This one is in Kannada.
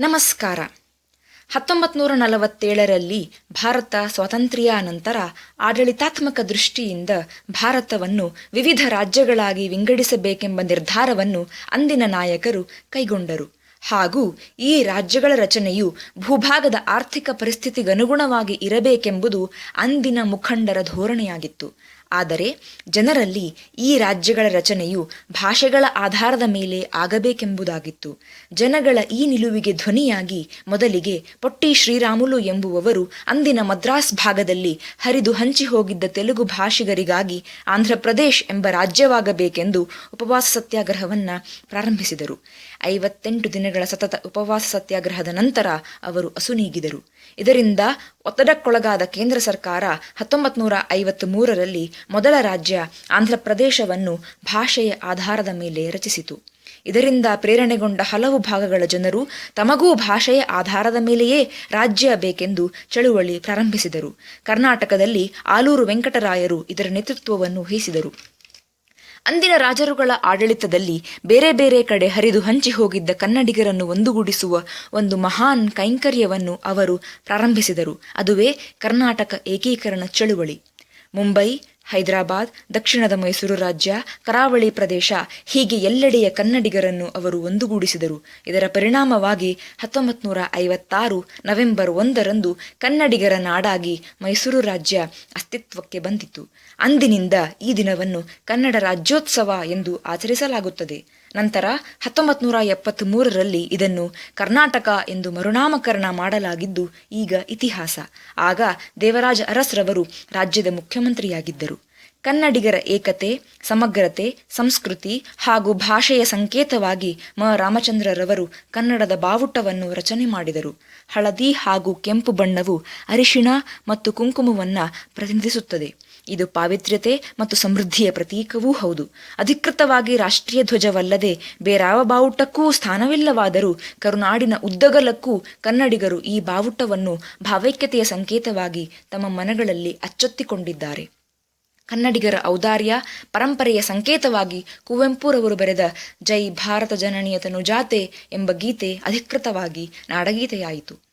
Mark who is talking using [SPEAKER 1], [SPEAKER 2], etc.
[SPEAKER 1] ನಮಸ್ಕಾರ. ಹತ್ತೊಂಬತ್ತು ನೂರ ನಲವತ್ತೇಳರಲ್ಲಿ ಭಾರತ ಸ್ವಾತಂತ್ರ್ಯ ನಂತರ ಆಡಳಿತಾತ್ಮಕ ದೃಷ್ಟಿಯಿಂದ ಭಾರತವನ್ನು ವಿವಿಧ ರಾಜ್ಯಗಳಾಗಿ ವಿಂಗಡಿಸಬೇಕೆಂಬ ನಿರ್ಧಾರವನ್ನು ಅಂದಿನ ನಾಯಕರು ಕೈಗೊಂಡರು. ಹಾಗೂ ಈ ರಾಜ್ಯಗಳ ರಚನೆಯು ಭೂಭಾಗದ ಆರ್ಥಿಕ ಪರಿಸ್ಥಿತಿಗನುಗುಣವಾಗಿ ಇರಬೇಕೆಂಬುದು ಅಂದಿನ ಮುಖಂಡರ ಧೋರಣೆಯಾಗಿತ್ತು. ಆದರೆ ಜನರಲ್ಲಿ ಈ ರಾಜ್ಯಗಳ ರಚನೆಯು ಭಾಷೆಗಳ ಆಧಾರದ ಮೇಲೆ ಆಗಬೇಕೆಂಬುದಾಗಿತ್ತು. ಜನಗಳ ಈ ನಿಲುವಿಗೆ ಧ್ವನಿಯಾಗಿ ಮೊದಲಿಗೆ ಪೊಟ್ಟಿ ಶ್ರೀರಾಮುಲು ಎಂಬುವವರು ಅಂದಿನ ಮದ್ರಾಸ್ ಭಾಗದಲ್ಲಿ ಹರಿದು ಹಂಚಿ ಹೋಗಿದ್ದ ತೆಲುಗು ಭಾಷಿಗರಿಗಾಗಿ ಆಂಧ್ರಪ್ರದೇಶ್ ಎಂಬ ರಾಜ್ಯವಾಗಬೇಕೆಂದು ಉಪವಾಸ ಸತ್ಯಾಗ್ರಹವನ್ನ ಪ್ರಾರಂಭಿಸಿದರು. ಐವತ್ತೆಂಟು ದಿನಗಳ ಸತತ ಉಪವಾಸ ಸತ್ಯಾಗ್ರಹದ ನಂತರ ಅವರು ಅಸುನೀಗಿದರು. ಇದರಿಂದ ಒತ್ತಡಕ್ಕೊಳಗಾದ ಕೇಂದ್ರ ಸರ್ಕಾರ ಹತ್ತೊಂಬತ್ತು ನೂರ ಐವತ್ತ್ ಮೂರರಲ್ಲಿ ಮೊದಲ ರಾಜ್ಯ ಆಂಧ್ರಪ್ರದೇಶವನ್ನು ಭಾಷೆಯ ಆಧಾರದ ಮೇಲೆ ರಚಿಸಿತು. ಇದರಿಂದ ಪ್ರೇರಣೆಗೊಂಡ ಹಲವು ಭಾಗಗಳ ಜನರು ತಮಗೂ ಭಾಷೆಯ ಆಧಾರದ ಮೇಲೆಯೇ ರಾಜ್ಯ ಬೇಕೆಂದು ಚಳುವಳಿ ಪ್ರಾರಂಭಿಸಿದರು. ಕರ್ನಾಟಕದಲ್ಲಿ ಆಲೂರು ವೆಂಕಟರಾಯರು ಇದರ ನೇತೃತ್ವವನ್ನು ವಹಿಸಿದರು. ಅಂದಿನ ರಾಜರುಗಳ ಆಡಳಿತದಲ್ಲಿ ಬೇರೆ ಬೇರೆ ಕಡೆ ಹರಿದು ಹಂಚಿ ಹೋಗಿದ್ದ ಕನ್ನಡಿಗರನ್ನು ಒಂದುಗೂಡಿಸುವ ಒಂದು ಮಹಾನ್ ಕೈಂಕರ್ಯವನ್ನು ಅವರು ಪ್ರಾರಂಭಿಸಿದರು. ಅದುವೇ ಕರ್ನಾಟಕ ಏಕೀಕರಣ ಚಳುವಳಿ. ಮುಂಬೈ ಹೈದರಾಬಾದ್, ದಕ್ಷಿಣದ ಮೈಸೂರು ರಾಜ್ಯ, ಕರಾವಳಿ ಪ್ರದೇಶ, ಹೀಗೆ ಎಲ್ಲೆಡೆಯ ಕನ್ನಡಿಗರನ್ನು ಅವರು ಒಂದುಗೂಡಿಸಿದರು. ಇದರ ಪರಿಣಾಮವಾಗಿ ಹತ್ತೊಂಬತ್ತು ನೂರ ಐವತ್ತಾರು ನವೆಂಬರ್ ಒಂದರಂದು ಕನ್ನಡಿಗರ ನಾಡಾಗಿ ಮೈಸೂರು ರಾಜ್ಯ ಅಸ್ತಿತ್ವಕ್ಕೆ ಬಂದಿತು ಅಂದಿನಿಂದ ಈ ದಿನವನ್ನು ಕನ್ನಡ ರಾಜ್ಯೋತ್ಸವ ಎಂದು ಆಚರಿಸಲಾಗುತ್ತದೆ. ನಂತರ ಹತ್ತೊಂಬತ್ತು ನೂರ ಎಪ್ಪತ್ತ್ ಮೂರರಲ್ಲಿ ಇದನ್ನು ಕರ್ನಾಟಕ ಎಂದು ಮರುನಾಮಕರಣ ಮಾಡಲಾಗಿದ್ದು, ಈಗ ಇತಿಹಾಸ. ಆಗ ದೇವರಾಜ ಅರಸ್ರವರು ರಾಜ್ಯದ ಮುಖ್ಯಮಂತ್ರಿಯಾಗಿದ್ದರು. ಕನ್ನಡಿಗರ ಏಕತೆ, ಸಮಗ್ರತೆ, ಸಂಸ್ಕೃತಿ ಹಾಗೂ ಭಾಷೆಯ ಸಂಕೇತವಾಗಿ ಮ. ರಾಮಚಂದ್ರರವರು ಕನ್ನಡದ ಬಾವುಟವನ್ನು ರಚನೆ ಮಾಡಿದರು. ಹಳದಿ ಹಾಗೂ ಕೆಂಪು ಬಣ್ಣವು ಅರಿಶಿಣ ಮತ್ತು ಕುಂಕುಮವನ್ನು ಪ್ರತಿನಿಧಿಸುತ್ತದೆ. ಇದು ಪಾವಿತ್ರ್ಯತೆ ಮತ್ತು ಸಮೃದ್ಧಿಯ ಪ್ರತೀಕವೂ ಹೌದು. ಅಧಿಕೃತವಾಗಿ ರಾಷ್ಟ್ರೀಯ ಧ್ವಜವಲ್ಲದೆ ಬೇರಾವ ಬಾವುಟಕ್ಕೂ ಸ್ಥಾನವಿಲ್ಲವಾದರೂ ಕರುನಾಡಿನ ಉದ್ದಗಲಕ್ಕೂ ಕನ್ನಡಿಗರು ಈ ಬಾವುಟವನ್ನು ಭಾವೈಕ್ಯತೆಯ ಸಂಕೇತವಾಗಿ ತಮ್ಮ ಮನಗಳಲ್ಲಿ ಅಚ್ಚೊತ್ತಿಕೊಂಡಿದ್ದಾರೆ. ಕನ್ನಡಿಗರ ಔದಾರ್ಯ ಪರಂಪರೆಯ ಸಂಕೇತವಾಗಿ ಕುವೆಂಪುರವರು ಬರೆದ ಜೈ ಭಾರತ ಜನನಿಯ ತನುಜಾತೆ ಎಂಬ ಗೀತೆ ಅಧಿಕೃತವಾಗಿ ನಾಡಗೀತೆಯಾಯಿತು.